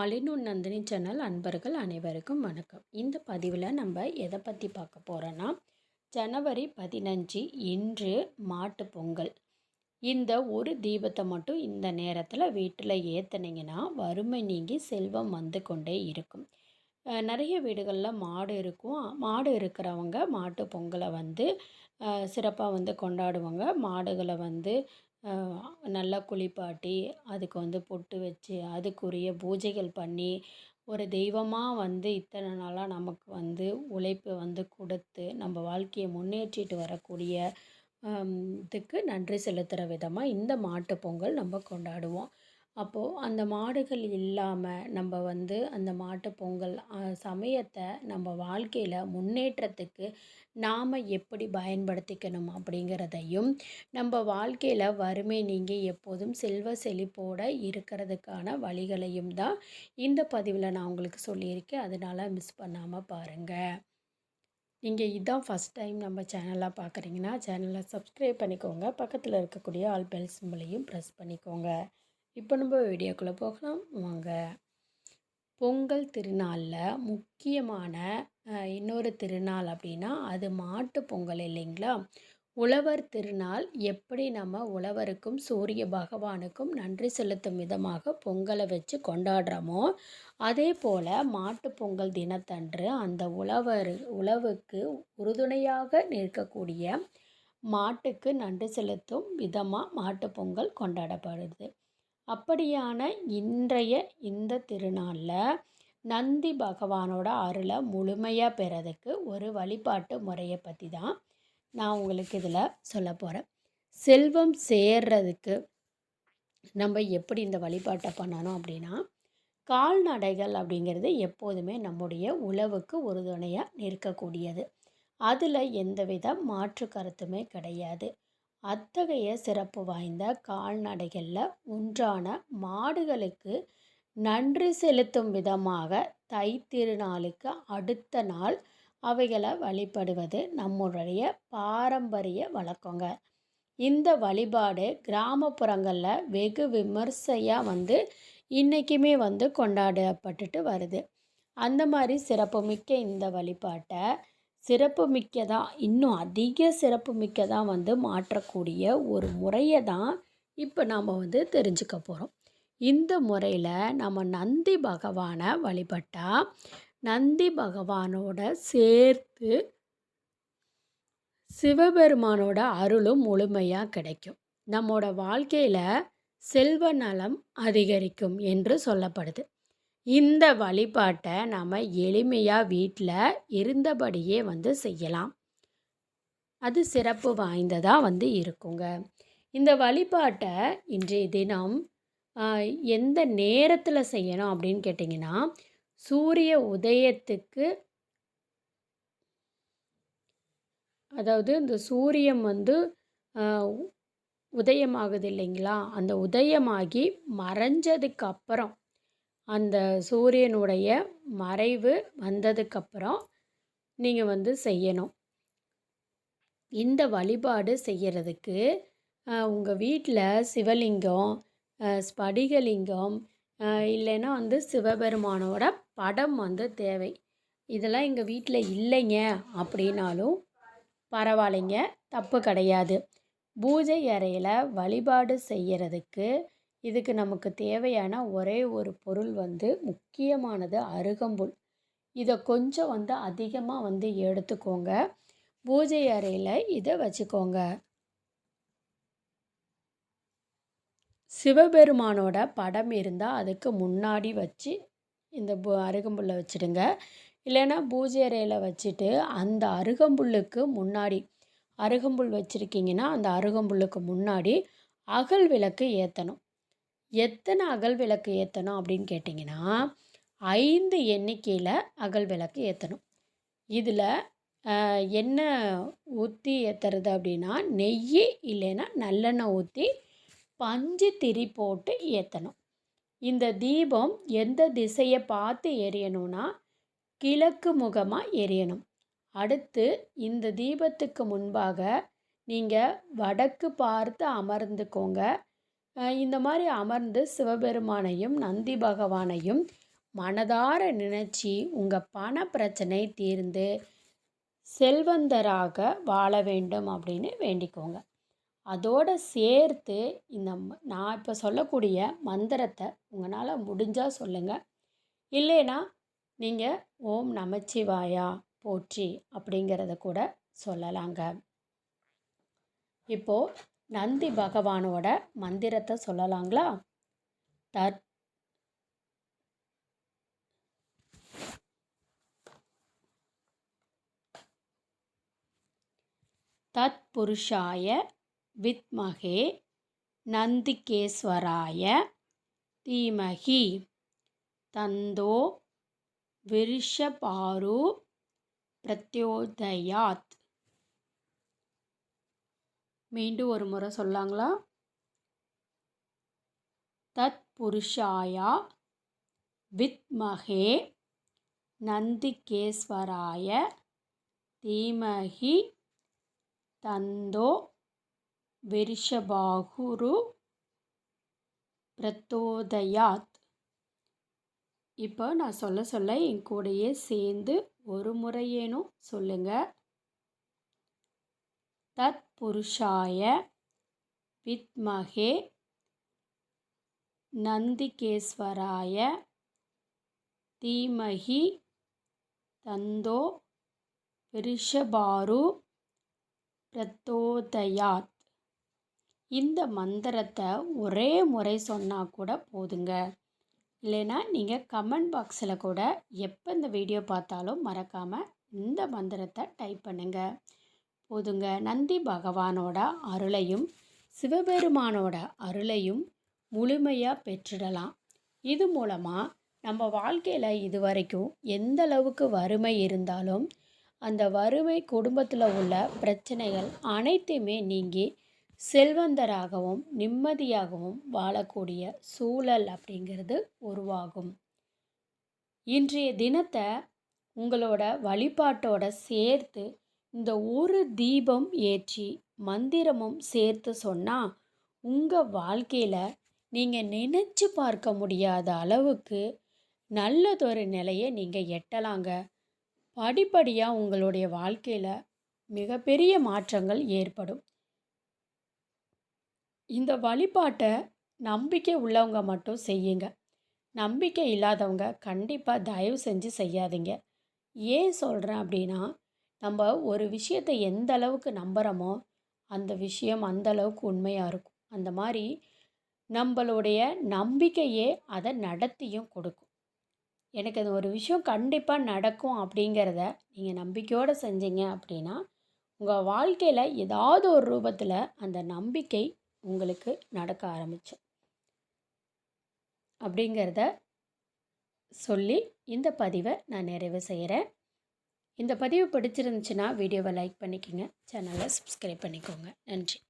ஆலினூன் Nandini channel அன்பர்கள் அனைவருக்கும் வணக்கம். இந்த பதிவில் நம்ம எதை பற்றி பார்க்க போகிறோன்னா ஜனவரி பதினஞ்சு இன்று மாட்டு பொங்கல். இந்த ஒரு தீபத்தை மட்டும் இந்த நேரத்தில் வீட்டில் ஏற்றுனீங்கன்னா வறுமை நீங்கி செல்வம் வந்து கொண்டே இருக்கும். நிறைய வீடுகளில் மாடு இருக்கும். மாடு இருக்கிறவங்க மாட்டு பொங்கலை வந்து சிறப்பாக வந்து கொண்டாடுவாங்க. மாடுகளை வந்து நல்லா குளிப்பாட்டி அதுக்கு வந்து பொட்டு வச்சு அதுக்குரிய பூஜைகள் பண்ணி ஒரு தெய்வமாக வந்து இத்தனை நாளாக நமக்கு வந்து உழைப்பு வந்து கொடுத்து நம்ம வாழ்க்கையை முன்னேற்றிட்டு வரக்கூடிய இதுக்கு நன்றி செலுத்துகிற விதமாக இந்த மாட்டுப் பொங்கல் நம்ம கொண்டாடுவோம். அப்போது அந்த மாடுகள் இல்லாமல் நம்ம வந்து அந்த மாட்டுப்பொங்கல் சமயத்தை நம்ம வாழ்க்கையில் முன்னேற்றத்துக்கு நாம் எப்படி பயன்படுத்திக்கணும் அப்படிங்கிறதையும் நம்ம வாழ்க்கையில் வறுமை நீங்கி எப்போதும் செல்வ செழிப்போடு இருக்கிறதுக்கான வழிகளையும் தான் இந்த பதிவில் நான் உங்களுக்கு சொல்லியிருக்கேன். அதனால் மிஸ் பண்ணாமல் பாருங்கள் நீங்கள் இதுதான் ஃபஸ்ட் டைம் நம்ம சேனலாக பார்க்குறீங்கன்னா சேனலை சப்ஸ்கிரைப் பண்ணிக்கோங்க. பக்கத்தில் இருக்கக்கூடிய ஆல் பெல் சிம்பிளையும் ப்ரெஸ் பண்ணிக்கோங்க. இப்போ நம்ம வீடியோக்குள்ளே போகலாம். வாங்க. பொங்கல் திருநாளில் முக்கியமான இன்னொரு திருநாள் அப்படின்னா அது மாட்டு பொங்கல் இல்லைங்களா? உழவர் திருநாள் எப்படி நம்ம உழவருக்கும் சூரிய பகவானுக்கும் நன்றி செலுத்தும் விதமாக பொங்கலை வச்சு கொண்டாடுறோமோ அதே போல் மாட்டு பொங்கல் தினத்தன்று அந்த உழவர் உழவுக்கு உறுதுணையாக நிற்கக்கூடிய மாட்டுக்கு நன்றி செலுத்தும் விதமாக மாட்டுப் பொங்கல் கொண்டாடப்படுது. அப்படியான இன்றைய இந்த திருநாளில் நந்தி பகவானோட அருளை முழுமையாக பெறதுக்கு ஒரு வழிபாட்டு முறையை பற்றி தான் நான் உங்களுக்கு இதில் சொல்ல போகிறேன் செல்வம் சேர்றதுக்கு நம்ம எப்படி இந்த வழிபாட்டை பண்ணணும் அப்படின்னா கால்நடைகள் அப்படிங்கிறது எப்போதுமே நம்முடைய உழவுக்கு உறுதுணையாக நிற்கக்கூடியது. அதில் எந்தவித மாற்று கருத்துமே கிடையாது. அத்தகைய சிறப்பு வாய்ந்த கால்நடைகளில் ஒன்றான மாடுகளுக்கு நன்றி செலுத்தும் விதமாக தைத்திருநாளுக்கு அடுத்த நாள் அவைகளை வழிபடுவது நம்முடைய பாரம்பரிய வழக்கங்க. இந்த வழிபாடு கிராமப்புறங்களில் வெகு விமர்சையாக வந்து இன்றைக்குமே வந்து கொண்டாடப்பட்டுட்டு வருது. அந்த மாதிரி சிறப்புமிக்க இந்த வழிபாட்டை சிறப்பு மிக்கதாக இன்னும் அதிக சிறப்பு மிக்கதாக வந்து மாற்றக்கூடிய ஒரு முறையை தான் இப்போ நாம் வந்து தெரிஞ்சுக்க போகிறோம் இந்த முறையில் நம்ம நந்தி பகவானை வழிபட்டால் நந்தி பகவானோட சேர்த்து சிவபெருமானோட அருளும் முழுமையாக கிடைக்கும். நம்மோட வாழ்க்கையில் செல்வ நலம் அதிகரிக்கும் என்று சொல்லப்படுது. இந்த வழிபாட்டை நாம் எளிமையாக வீட்டில் இருந்தபடியே வந்து செய்யலாம். அது சிறப்பு வாய்ந்ததாக வந்து இருக்குங்க. இந்த வழிபாட்டை இன்றைய தினம் எந்த நேரத்தில் செய்யணும் அப்படின்னு கேட்டிங்கன்னா சூரிய உதயத்துக்கு அதாவது இந்த சூரியன் வந்து உதயமாகுது இல்லைங்களா? அந்த உதயமாகி மறைஞ்சதுக்கு அப்புறம் அந்த சூரியனுடைய மறைவு வந்ததுக்கப்புறம் நீங்கள் வந்து செய்யணும். இந்த வழிபாடு செய்கிறதுக்கு உங்கள் வீட்டில் சிவலிங்கம் ஸ்படிகலிங்கம் இல்லைன்னா வந்து சிவபெருமானோட படம் வந்து தேவை. இதெல்லாம் எங்கள் வீட்டில் இல்லைங்க அப்படின்னாலும் பரவாயில்லைங்க தப்பு கிடையாது. பூஜை அறையில் வழிபாடு செய்கிறதுக்கு இதுக்கு நமக்கு தேவையான ஒரே ஒரு பொருள் வந்து முக்கியமானது அருகம்புல். இதை கொஞ்சம் வந்து அதிகமாக வந்து எடுத்துக்கோங்க. பூஜை அறையில் இதை வச்சுக்கோங்க. சிவபெருமானோட படம் இருந்தால் அதுக்கு முன்னாடி வச்சு இந்த பூ அருகம்புல்லை வச்சுடுங்க. இல்லைன்னா பூஜை அறையில் வச்சுட்டு அந்த அருகம்புல்லுக்கு முன்னாடி அருகம்புல் வச்சுருக்கீங்கன்னா அந்த அருகம்புல்லுக்கு முன்னாடி அகல் விளக்கு ஏற்றணும் எத்தனை அகல் விளக்கு ஏற்றணும் அப்படின்னு கேட்டிங்கன்னா ஐந்து எண்ணிக்கையில் அகல் விளக்கு ஏற்றணும் இதில் எண்ணெய் ஊற்றி ஏற்றுறது அப்படின்னா நெய் இல்லைன்னா நல்லெண்ணெய் ஊற்றி பஞ்சு திரி போட்டு ஏற்றணும் இந்த தீபம் எந்த திசையை பார்த்து எரியணும்னா கிழக்கு முகமாக எரியணும். அடுத்து இந்த தீபத்துக்கு முன்பாக நீங்கள் வடக்கு பார்த்து அமர்ந்துக்கோங்க. இந்த மாதிரி அமர்ந்து சிவபெருமானையும் நந்தி பகவானையும் மனதார நினச்சி உங்கள் பண பிரச்சனை தீர்ந்து செல்வந்தராக வாழ வேண்டும் அப்படின்னு வேண்டிக்கோங்க. அதோடு சேர்த்து இந்த நான் இப்போ சொல்லக்கூடிய மந்திரத்தை உங்களால் முடிஞ்சால் சொல்லுங்கள் இல்லைன்னா நீங்கள் ஓம் நமச்சிவாயா போற்றி அப்படிங்கிறத கூட சொல்லலாங்க. இப்போது நந்தி பகவானோட மந்திரத்தை சொல்லலாங்களா? தற் தத்புருஷாய வித்மகே நந்திகேஸ்வராய தீமகி தந்தோ விருஷபாரு பிரத்யோதயாத். மீண்டும் ஒரு முறை சொல்லாங்களா? தத் புருஷாயா வித்மகே நந்திகேஸ்வராய தீமகி தந்தோ விருஷபாகுரு பிரத்தோதயாத். இப்போ நான் சொல்ல சொல்ல என் கூடையே சேர்ந்து ஒரு முறையேனும் சொல்லுங்கள் தத் புருஷாய வித்மகே நந்திகேஸ்வராய தீமகி தந்தோ ரிஷபாரு பிரத்தோதயாத். இந்த மந்திரத்தை ஒரே முறை சொன்னால் கூட போதுங்க. இல்லைன்னா நீங்கள் கமெண்ட் பாக்ஸில் கூட எப்போ இந்த வீடியோ பார்த்தாலும் மறக்காமல் இந்த மந்திரத்தை டைப் பண்ணுங்கள் போதுங்க. நந்தி பகவானோட அருளையும் சிவபெருமானோட அருளையும் முழுமையாக பெற்றிடலாம். இது மூலமாக நம்ம வாழ்க்கையில் இது வரைக்கும் எந்த அளவுக்கு வறுமை இருந்தாலும் அந்த வறுமை குடும்பத்தில் உள்ள பிரச்சனைகள் அனைத்தையுமே நீங்கி செல்வந்தராகவும் நிம்மதியாகவும் வாழக்கூடிய சூழல் அப்படிங்கிறது உருவாகும். இன்றைய தினத்தை உங்களோட வழிபாட்டோட சேர்த்து இந்த ஒரு தீபம் ஏற்றி மந்திரமும் சேர்த்து சொன்னால் உங்கள் வாழ்க்கையில் நீங்கள் நினச்சி பார்க்க முடியாத அளவுக்கு நல்லதொரு நிலையை நீங்கள் எட்டலாங்க. படிப்படியாக உங்களுடைய வாழ்க்கையில் மிகப்பெரிய மாற்றங்கள் ஏற்படும். இந்த வழிபாட்டை நம்பிக்கை உள்ளவங்க மட்டும் செய்யுங்க. நம்பிக்கை இல்லாதவங்க கண்டிப்பாக தயவு செஞ்சு செய்யாதீங்க. ஏன் சொல்கிறேன் அப்படின்னா நம்ம ஒரு விஷயத்தை எந்த அளவுக்கு நம்புகிறோமோ அந்த விஷயம் அந்த அளவுக்கு உண்மையாக இருக்கும். அந்த மாதிரி நம்மளுடைய நம்பிக்கையே அதை நடத்தியும் கொடுக்கும். எனக்கு அது ஒரு விஷயம் கண்டிப்பாக நடக்கும் அப்படிங்கிறத நீங்கள் நம்பிக்கையோடு செஞ்சீங்க அப்படின்னா உங்கள் வாழ்க்கையில் ஏதாவது ஒரு ரூபத்தில் அந்த நம்பிக்கை உங்களுக்கு நடக்க ஆரம்பிச்சு அப்படிங்கிறத சொல்லி இந்த பதிவை நான் நிறைவு செய்கிறேன் இந்த பதிவு பிடிச்சிருந்துச்சுன்னா வீடியோவை லைக் பண்ணிக்கோங்க. சேனலை சப்ஸ்கிரைப் பண்ணிக்கோங்க. நன்றி.